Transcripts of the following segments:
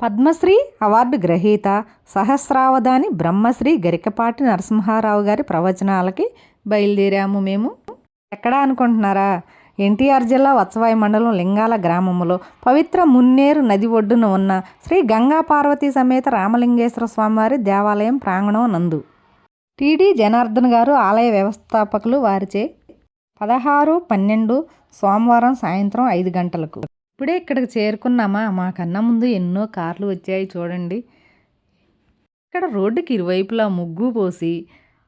Padmashri award గ్రహీత సహస్రావధాని బ్రహ్మశ్రీ గరికపాటి నరసింహారావు గారి ప్రవచనాలకి బయలుదేరాము మేము. ఎక్కడ అనుకుంటున్నారా? ఎన్టీఆర్ జిల్లా వత్సవాయి మండలం లింగాల గ్రామంలో పవిత్ర మున్నేరు నది ఒడ్డున ఉన్న శ్రీ గంగా పార్వతీ సమేత రామలింగేశ్వర స్వామివారి దేవాలయం ప్రాంగణం నందు. టీడీ జనార్దన్ గారు ఆలయ వ్యవస్థాపకులు వారిచే పదహారు పన్నెండు సోమవారం సాయంత్రం ఐదు గంటలకు. ఇప్పుడే ఇక్కడికి చేరుకున్నామా? మాకన్నా ముందు ఎన్నో కార్లు వచ్చాయి చూడండి. ఇక్కడ రోడ్డుకి ఇరువైపులా ముగ్గు పోసి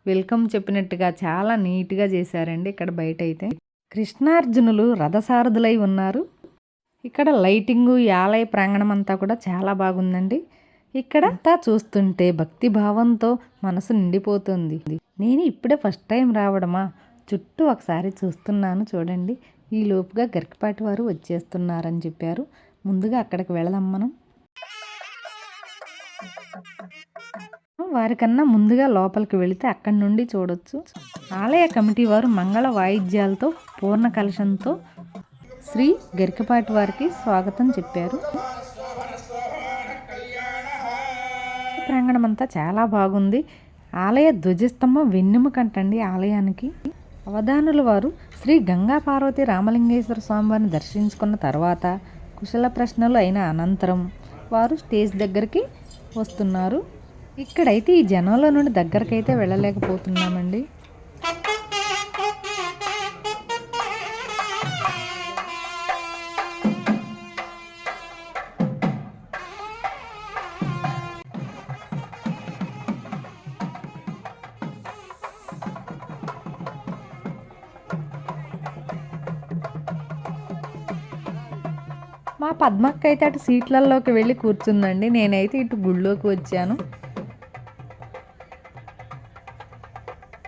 వెల్కమ్ చెప్పినట్టుగా చాలా నీట్గా చేశారండి ఇక్కడ బయట అయితే కృష్ణార్జునులు రథసారథులై ఉన్నారు. ఇక్కడ లైటింగు ఆలయ ప్రాంగణం అంతా కూడా చాలా బాగుందండి. ఇక్కడ అంతా చూస్తుంటే భక్తి భావంతో మనసు నిండిపోతుంది. నేను ఇప్పుడే ఫస్ట్ టైం రావడమా? చుట్టూ ఒకసారి చూస్తున్నాను చూడండి. ఈ లోపుగా గరికపాటి వారు వచ్చేస్తున్నారని చెప్పారు. ముందుగా అక్కడికి వెళదాం మనం. వారికన్నా ముందుగా లోపలికి వెళితే అక్కడి నుండి చూడొచ్చు. ఆలయ కమిటీ వారు మంగళ వాయిద్యాలతో పూర్ణ కలశంతో శ్రీ గరికపాటి వారికి స్వాగతం చెప్పారు. ప్రాంగణం అంతా చాలా బాగుంది. ఆలయ ధ్వజస్తంభం వెన్నెముకంటండి ఆలయానికి. అవధానుల వారు శ్రీ గంగా పార్వతి రామలింగేశ్వర స్వామివారిని దర్శించుకున్న తర్వాత కుశల ప్రశ్నలు అయిన అనంతరం వారు స్టేజ్ దగ్గరికి వస్తున్నారు. ఇక్కడైతే ఈ జనంలో నుండి దగ్గరకైతే వెళ్ళలేకపోతున్నామండి. మా పద్మక్క అయితే అటు సీట్లలోకి వెళ్ళి కూర్చుందండి. నేనైతే ఇటు గుళ్ళోకి వచ్చాను.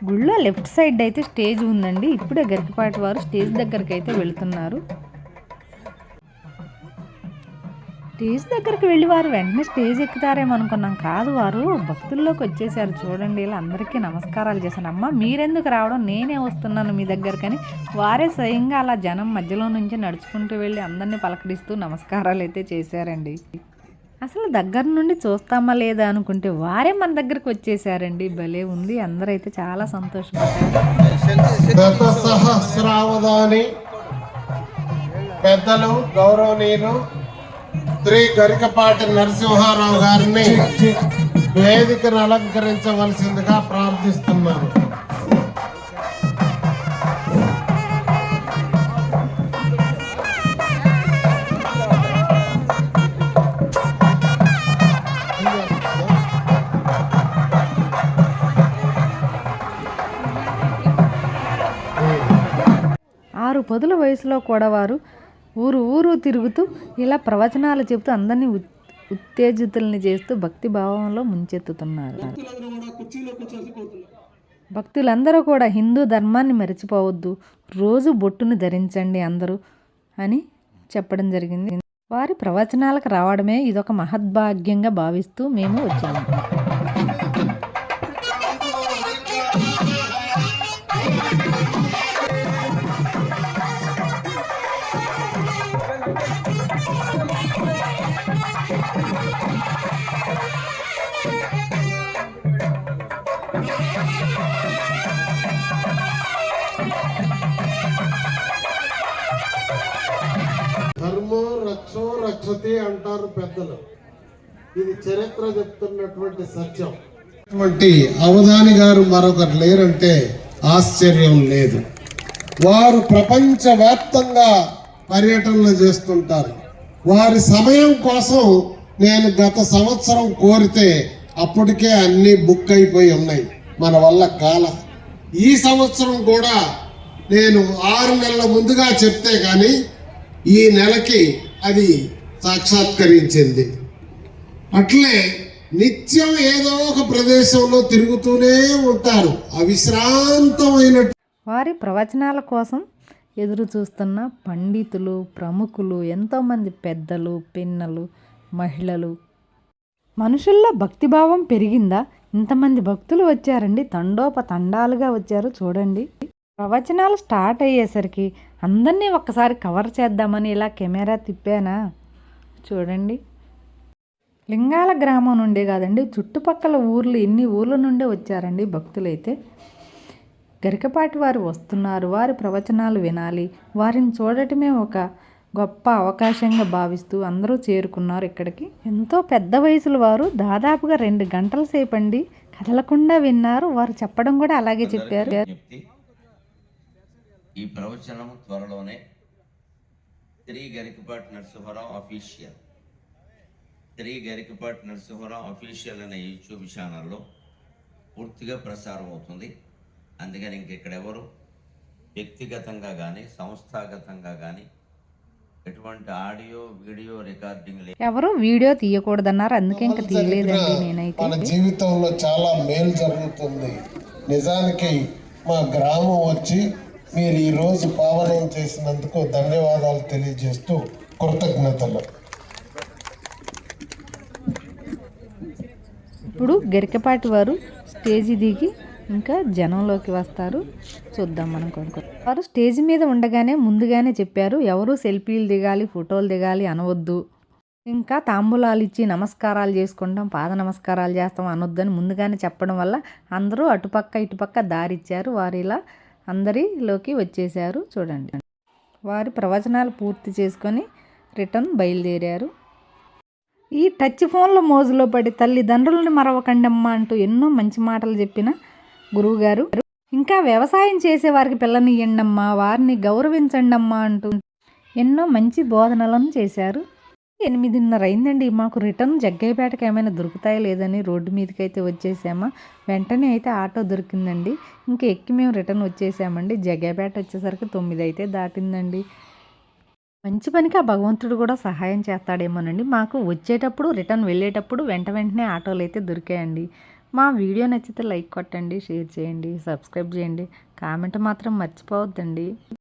గుళ్ళో లెఫ్ట్ సైడ్ అయితే స్టేజ్ ఉందండి. ఇప్పుడే గరికపాటి వారు స్టేజ్ దగ్గరికి అయితే వెళుతున్నారు. స్టేజ్ దగ్గరికి వెళ్ళి వారు వెంటనే స్టేజ్ ఎక్కుతారేమో అనుకున్నాం. కాదు వారు భక్తుల్లోకి వచ్చేసారు. చూడండి ఇలా అందరికీ నమస్కారాలు చేశాను. అమ్మ మీరెందుకు రావడం? నేనే వస్తున్నాను మీ దగ్గరకని. వారే స్వయంగా అలా జనం మధ్యలో నుంచి నడుచుకుంటూ వెళ్ళి అందరినీ పలకరిస్తూ నమస్కారాలు అయితే చేశారండి. అసలు దగ్గర నుండి చూస్తామా లేదా అనుకుంటే వారే మన దగ్గరకు వచ్చేసారండి. భలే ఉంది. అందరైతే చాలా సంతోషపడ్డారు. పెద్దలు గౌరవనీయులు శ్రీ గరికపాటి నరసింహారావు గారిని వేదికను అలంకరించవలసిందిగా ప్రార్థిస్తున్నాను. ఆరు పదుల వయసులో కూడా వారు ఊరు ఊరు తిరుగుతూ ఇలా ప్రవచనాలు చెబుతూ అందరినీ ఉత్- ఉత్తేజితుల్ని చేస్తూ భక్తి భావంలో ముంచెత్తుతున్నారు. భక్తులందరూ కూడా హిందూ ధర్మాన్ని మరిచిపోవద్దు. రోజు బొట్టును ధరించండి అందరూ అని చెప్పడం జరిగింది. వారి ప్రవచనాలకు రావడమే ఇదొక మహద్భాగ్యంగా భావిస్తూ మేము వచ్చాము. రక్షతి అంటారు పెద్దలు? ఇది చరిత్ర చెప్తున్నటువంటి సత్యం. అవధాని గారు మరొకరు లేరంటే ఆశ్చర్యం లేదు. వారు ప్రపంచవ్యాప్తంగా పర్యటనలు చేస్తుంటారు. వారి సమయం కోసం నేను గత సంవత్సరం కోరితే అప్పటికే అన్నీ బుక్ అయిపోయి ఉన్నాయి. మన వల్ల కాల. ఈ సంవత్సరం కూడా నేను ఆరు నెలల ముందుగా చెప్తే కానీ ఈ నెలకి అది సాక్షాత్కరించింది. అట్లే నిత్యం ఏదో ఒక ప్రదేశంలో తిరుగుతూనే ఉంటారు. అవిశ్రాంతమైన వారి ప్రవచనాల కోసం ఎదురు చూస్తున్న పండితులు ప్రముఖులు ఎంతోమంది పెద్దలు పిన్నలు మహిళలు. మనుషుల్లో భక్తిభావం పెరిగిందా? ఇంతమంది భక్తులు వచ్చారండి. తండోప తండాలుగా వచ్చారు చూడండి. ప్రవచనాలు స్టార్ట్ అయ్యేసరికి అందరినీ ఒక్కసారి కవర్ చేద్దామని ఇలా కెమెరా తిప్పానా? చూడండి. లింగాల గ్రామం నుండే కాదండి చుట్టుపక్కల ఊర్లు ఎన్ని ఊర్ల నుండే వచ్చారండి భక్తులైతే. గరికపాటి వారు వస్తున్నారు వారి ప్రవచనాలు వినాలి వారిని చూడటమే ఒక గొప్ప అవకాశంగా భావిస్తూ అందరూ చేరుకున్నారు ఇక్కడికి. ఎంతో పెద్ద వయసుల వారు దాదాపుగా రెండు గంటల సేపు అండి కదలకుండా విన్నారు వారు చెప్పడం కూడా అలాగే చెప్పారు. ఈ ప్రవచనం త్వరలోనే శ్రీ గరికపాటి నరసింహరావు అఫీషియల్ శ్రీ గరికపాటి నరసింహరావు అఫీషియల్ అనే యూట్యూబ్ ఛానల్లో పూర్తిగా ప్రసారం అవుతుంది. అందుకని ఇంకెక్కడెవరు వ్యక్తిగతంగా కానీ సంస్థాగతంగా కానీ ఎటువంటి ఆడియో వీడియో రికార్డింగ్ లేదు ఎవరు వీడియో తీయకూడదన్నారు. అందుకే ఇంకా తీయలేదండి నేనైతే. మన జీవితంలో చాలా మేలు జరుగుతుంది. నిజానికి మా గ్రామం వచ్చి మీరు ఈ రోజు పావనం చేసినందుకు ధన్యవాదాలు తెలియజేస్తూ కృతజ్ఞతలు. ఇప్పుడు గరికపాటి వారు స్టేజీ దిగి ఇంకా జనంలోకి వస్తారు. చూద్దాం మనం కొనుక్కో. వారు స్టేజ్ మీద ఉండగానే ముందుగానే చెప్పారు ఎవరు సెల్ఫీలు దిగాలి ఫోటోలు దిగాలి అనవద్దు. ఇంకా తాంబూలాలు ఇచ్చి నమస్కారాలు చేసుకుంటాం పాద నమస్కారాలు చేస్తాం అనొద్దని ముందుగానే చెప్పడం వల్ల అందరూ అటుపక్క ఇటుపక్క దారిచ్చారు. వారు ఇలా అందరిలోకి వచ్చేసారు చూడండి. వారి ప్రవచనాలు పూర్తి చేసుకొని రిటర్న్ బయలుదేరారు. ఈ టచ్ ఫోన్ల మోజులో పడి తల్లిదండ్రులను మరవకండమ్మా అంటూ ఎన్నో మంచి మాటలు చెప్పిన గురువుగారు. ఇంకా వ్యవసాయం చేసే వారికి పిల్లనియ్యండమ్మా వారిని గౌరవించండమ్మా అంటూ ఎన్నో మంచి బోధనలను చేశారు. ఎనిమిదిన్నర అయిందండి. మాకు రిటర్న్ జగ్గయ్యపేటకి ఏమైనా దొరుకుతాయో లేదని రోడ్డు మీదకి అయితే వచ్చేసామా. వెంటనే అయితే ఆటో దొరికిందండి. ఇంకా ఎక్కి మేము రిటర్న్ వచ్చేసామండి. జగ్గయ్యపేట వచ్చేసరికి తొమ్మిది అయితే దాటిందండి. మంచి పనికి ఆ భగవంతుడు కూడా సహాయం చేస్తాడేమోనండి. మాకు వచ్చేటప్పుడు రిటర్న్ వెళ్ళేటప్పుడు వెంట వెంటనే ఆటోలు అయితే దొరికాయండి. మా వీడియో నచ్చితే లైక్ కొట్టండి షేర్ చేయండి సబ్స్క్రైబ్ చేయండి. కామెంట్ మాత్రం మర్చిపోవద్దండి.